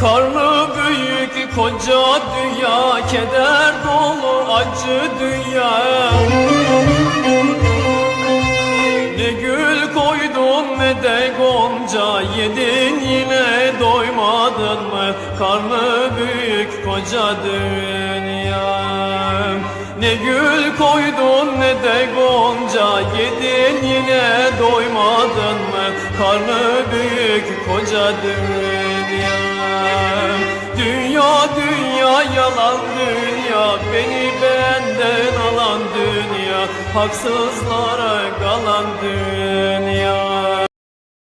Karnı büyük koca dünya Keder dolu acı dünya gül koydun ne de gonca Yedin yine doymadın mı? Karnı büyük koca dünya. Ne gül koydun ne de gonca Yedin yine doymadın mı? Karnı büyük koca dünya. Dünya dünya yalan dünya Beni benden alan dünya Haksızlara kalan dünya